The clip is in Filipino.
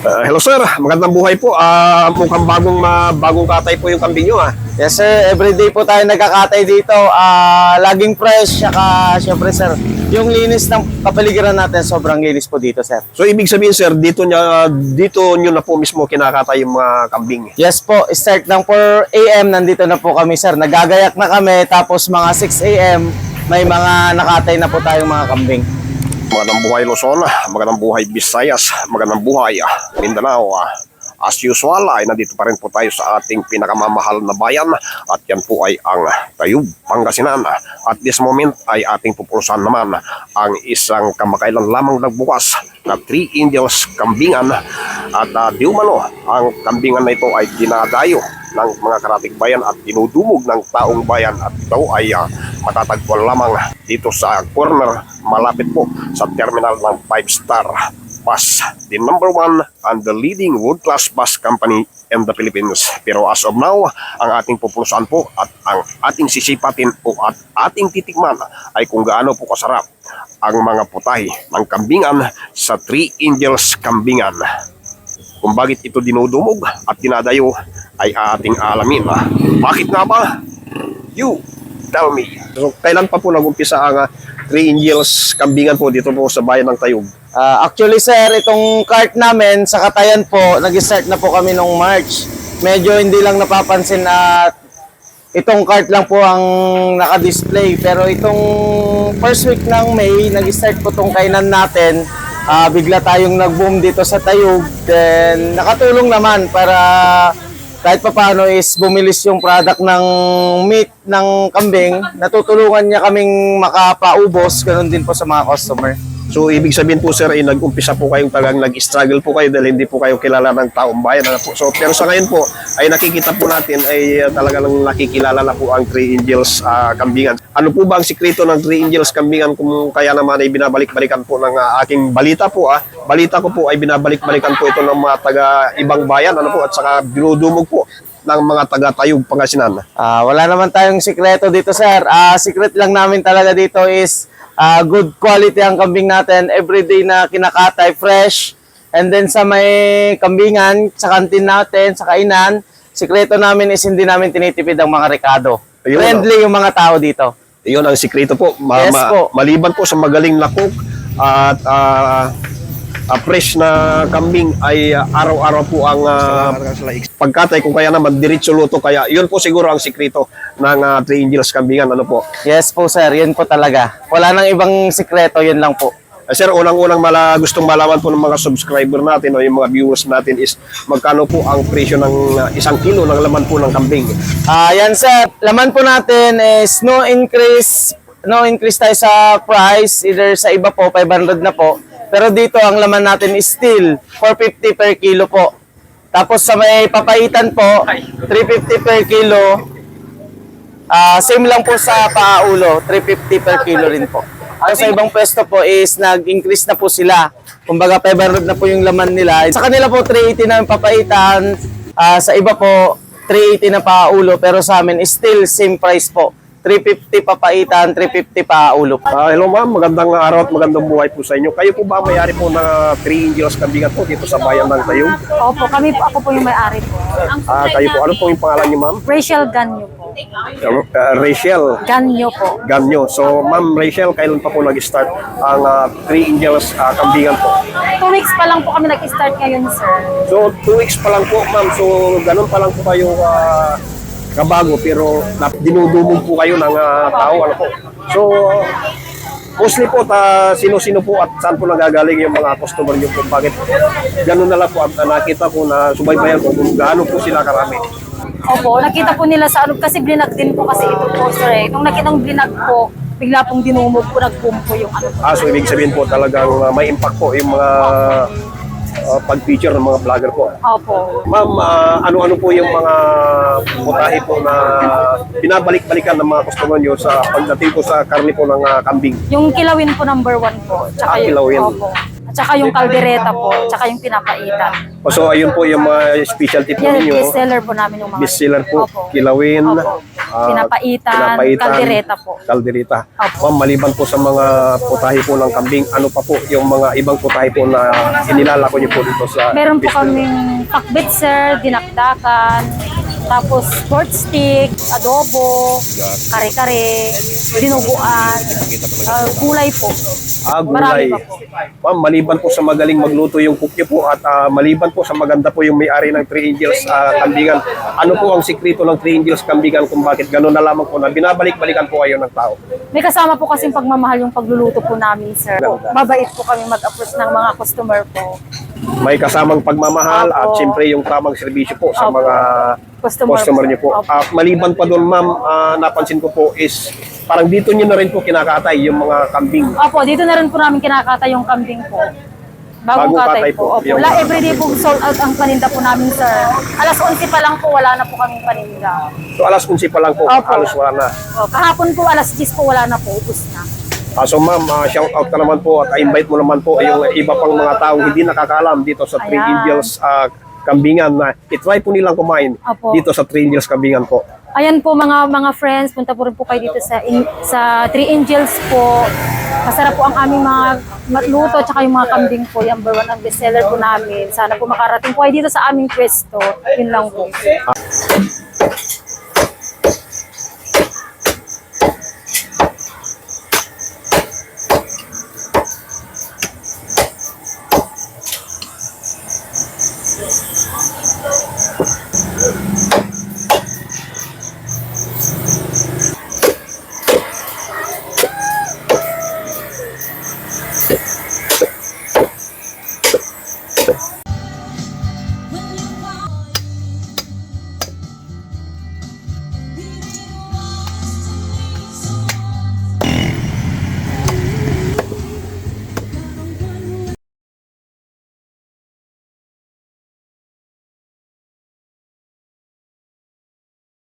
Ah, hello sir, magandang buhay po. Ah, mukhang bagong ah, bagong katay po yung kambing nyo ah. Yes sir, everyday po tayo nagkakatay dito. Ah, laging fresh, saka syempre sir, yung linis ng kapaligiran natin sobrang linis po dito sir. So ibig sabihin sir, dito niya dito nyo na po mismo kinakatay yung mga kambing. Yes po, start ng 4 a.m. nandito na po kami sir. Nagagayak na kami tapos mga 6 a.m. may mga nakatay na po tayong mga kambing. Magandang buhay Luzon, magandang buhay Visayas, magandang buhay ah, Mindanao. As usual ay nandito pa rin po tayo sa ating pinakamamahal na bayan. At yan po ay ang Tayub, Pangasinan. At this moment ay ating pupulsan naman ang isang kamakailan lamang nagbukas na Three Angels Kambingan. At uh, di umano ang kambingan na ito ay dinadayo ng mga karatig bayan at dinudumog ng taong bayan. At ito ay ah, matatagpuan lamang dito sa corner malapit po sa terminal ng 5 star bus the number one and the leading world class bus company in the Philippines pero as of now ang ating pupulsaan po at ang ating sisipatin o at ating titikman ay kung gaano po kasarap ang mga putahe ng kambingan sa Three Angels Kambingan kung bakit ito dinudumog at dinadayo ay ating alamin. Bakit nga ba? You tell me. So, kailan pa po nag-umpisa ang ah, Three Angels kambingan po dito po sa bayan ng Tayog? Ah, actually sir, itong cart namin sa Katayan po, nag-start na po kami nung March. Medyo hindi lang napapansin at itong cart lang po ang naka-display. Pero itong first week ng May, nag-start po tong kainan natin. Ah, bigla tayong nag-boom dito sa Tayog. Then nakatulong naman para kahit pa paano is bumilis yung product ng meat ng kambing. Natutulungan niya kaming makapaubos, ganun din po sa mga customer. So, ibig sabihin po sir, ay nag-umpisa po kayong tagang nag-struggle po kayo dahil hindi po kayo kilala ng taong bayan. Ano po. So, pero sa ngayon po, ay nakikita po natin ay uh, talaga lang nakikilala na po ang Three Angels ah, Kambingan. Ano po ba ang sikreto ng Three Angels Kambingan kung kaya naman ay binabalik-balikan po ng ah, aking balita po ah. Balita ko po ay binabalik-balikan po ito ng mga taga ibang bayan ano po at saka dinudumog po ng mga taga Tayug, Pangasinan. Ah, wala naman tayong sikreto dito, sir. Ah, secret lang namin talaga dito is ah, good quality ang kambing natin. Everyday na kinakatay, fresh. And then sa may kambingan, sa kantin natin, sa kainan, sikreto namin is hindi namin tinitipid ang mga rekado. Ayun, Friendly yung mga tao dito. Iyon ang sikreto po. Ma- Yes ma- po. Maliban po sa magaling na cook at ah, ah, fresh na kambing ay ah, araw-araw po ang ah, pagkatay kung kaya naman diretso luto kaya yun po siguro ang sikreto ng ah, Three Angels kambingan ano po. Yes po, sir. Yun po talaga. Wala nang ibang sikreto, yun lang po. Ah, sir, unang-unang mala, gustong malaman po ng mga subscriber natin o yung mga viewers natin is magkano po ang presyo ng ah, isang kilo ng laman po ng kambing. Yan sir. Laman po natin is no increase, no increase tayo sa price. Either sa iba po 500 na po. Pero dito ang laman natin is still 450 per kilo po. Tapos sa may papaitan po, 350 per kilo. Ah, same lang po sa paaulo, 350 per kilo rin po. Tapos sa ibang pwesto po is nag-increase na po sila. Kumbaga 500 na po yung laman nila. Sa kanila po 380 na yung papaitan. Ah, sa iba po 380 na paulo pero sa amin still same price po. 350 papaitan, 350 paulo po. Ah, hello ma'am, magandang araw at magandang buhay po sa inyo. Kayo po ba may-ari po ng ah, Three Angels kambingan po dito sa bayan ng Tayog? Opo, kami po, ako po yung may-ari po. Ah, kayo po, ano po yung pangalan niyo ma'am? Rachel Ganyo po. Uh, Rachel Ganyo po. Ganyo. So, Ma'am Rachel, kailan pa po nag-start ang ah, Three Angels ah, kambingan po? Two weeks pa lang po kami nag-start ngayon, sir. So, two weeks pa lang po, ma'am. So, ganun pa lang po kayo ah, kabago, pero dinudumog po kayo ng ah, tao. Ano po? So, mostly po, ta, sino-sino po at saan po nagagaling yung mga customer niyo po? Bakit ganun na lang po ah, nakita ko na subaybayan ko kung gaano po sila karami. Opo, nakita po nila sa ano, kasi blinag din po kasi ito po, sir. eh. Nung nakita ng blinag po, bigla pong dinumog po, nag-boom po yung ano. Ah, so ibig sabihin po talagang ah, may impact po yung mga ah, pag-feature ng mga vlogger po. Opo. Ma'am, ah, ano-ano po yung mga putahe po na binabalik-balikan ng mga customer nyo sa pagdating po sa karne po ng ah, kambing? Yung kilawin po number one po. Tsaka Ah, yung, kilawin. Opo. At saka yung kaldereta po, tsaka yung pinapaitan. O, So ayun po yung mga specialty po Yan, ninyo. best seller po namin yung mga. Best seller po, Opo. kilawin, Opo. Ah, pinapaitan, kaldereta po. Kaldereta. Opo. Ma'am, maliban po sa mga putahe po ng kambing, ano pa po yung mga ibang putahe po na inilalako niyo po dito sa Meron po business? kaming pakbet sir, dinakdakan, tapos pork stick, adobo, kare-kare, dinuguan, ah, gulay po. Ah, Marami gulay. pa po. Ma'am, maliban po sa magaling magluto yung cook niyo po at ah, maliban po sa maganda po yung may-ari ng Three Angels ah, Kambingan, ano po ang sikreto ng Three Angels Kambingan kung bakit gano'n na lamang po na binabalik-balikan po kayo ng tao? May kasama po kasing pagmamahal yung pagluluto po namin, sir. Mabait po kami mag-approach ng mga customer po. May kasamang pagmamahal at Opo. siyempre yung tamang serbisyo po sa Opo. mga Customer customer niyo po. Opo. At maliban pa doon, ma'am, ah, napansin ko po is parang dito niyo na rin po kinakatay yung mga kambing. Opo, dito na rin po namin kinakata yung kambing po. Bagong, Bagong katay, katay po. po. Opo. Yung- La, everyday po sold out ang paninda po namin, sir. Alas 11 pa lang po, wala na po kaming paninda. So alas 11 pa lang po, Opo. halos wala na. O, kahapon po, alas 10 po, wala na po, ubus na. Ah, so ma'am, ah, shout out ka naman po at invite mo naman po yung iba pang mga taong hindi nakakaalam dito sa Three Ayan. Angels ah, Kambingan na itry po nilang kumain Opo. dito sa Three Angels Kambingan po. Ayan po mga mga friends, punta po rin po kayo dito sa in, sa Three Angels po. Masarap po ang aming mga luto at yung mga kambing po. Yung number one ang bestseller po namin. Sana po makarating po kayo dito sa aming pwesto. Yun lang po.